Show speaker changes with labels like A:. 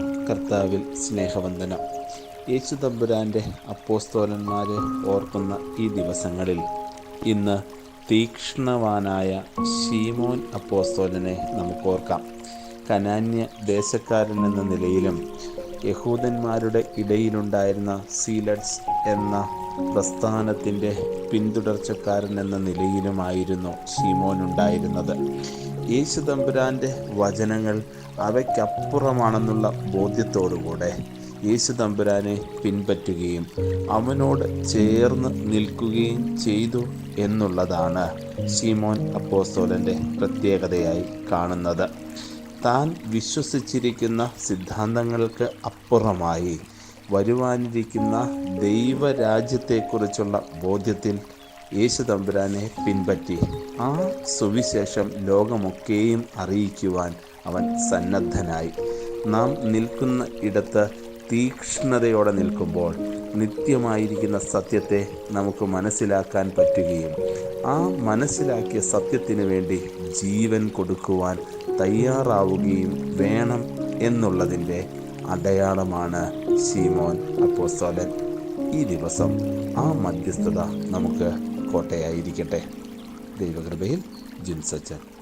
A: കർത്താവിൽ സ്നേഹവന്ദനം. യേശു തമ്പുരാന്റെ അപ്പോസ്തോലന്മാരെ ഓർക്കുന്ന ഈ ദിവസങ്ങളിൽ ഇന്ന് തീക്ഷ്ണവാനായ ഷീമോൻ അപ്പോസ്തോലനെ നമുക്ക് ഓർക്കാം. കനാന്യ ദേശക്കാരൻ എന്ന നിലയിലും യഹൂദന്മാരുടെ ഇടയിലുണ്ടായിരുന്ന സീലഡ്സ് എന്ന പ്രസ്ഥാനത്തിന്റെ പിന്തുടർച്ചക്കാരൻ എന്ന നിലയിലുമായിരുന്നു ഷീമോൻ ഉണ്ടായിരുന്നത് യേശു തമ്പുരാന്റെ വചനങ്ങൾ അവയ്ക്കപ്പുറമാണെന്നുള്ള ബോധ്യത്തോടുകൂടെ യേശു തമ്പുരാനെ പിൻപറ്റുകയും അവനോട് ചേർന്ന് നിൽക്കുകയും ചെയ്തു എന്നുള്ളതാണ് ഷീമോൻ അപ്പോസ്തോലന്റെ പ്രത്യേകതയായി കാണുന്നത്. താൻ വിശ്വസിച്ചിരിക്കുന്ന സിദ്ധാന്തങ്ങൾക്ക് അപ്പുറമായി വരുവാനിരിക്കുന്ന ദൈവരാജ്യത്തെക്കുറിച്ചുള്ള ബോധ്യത്തിൽ യേശു തമ്പുരാനെ പിൻപറ്റി ആ സുവിശേഷം ലോകമൊക്കെയും അറിയിക്കുവാൻ അവൻ സന്നദ്ധനായി. നാം നിൽക്കുന്ന ഇടത്ത് തീക്ഷ്ണതയോടെ നിൽക്കുമ്പോൾ നിത്യമായിരിക്കുന്ന സത്യത്തെ നമുക്ക് മനസ്സിലാക്കാൻ പറ്റുകയും ആ മനസ്സിലാക്കിയ സത്യത്തിന് വേണ്ടി ജീവൻ കൊടുക്കുവാൻ തയ്യാറാവുകയും വേണം എന്നുള്ളതിന്റെ അടയാളമാണ് ശീമോൻ അപ്പോസ്തോലൻ. ഈ ദിവസം ആ മധ്യസ്ഥത നമുക്ക് കോട്ടയായിരിക്കട്ടെ. ദൈവകൃപയിൽ ജിൻസച്ചൻ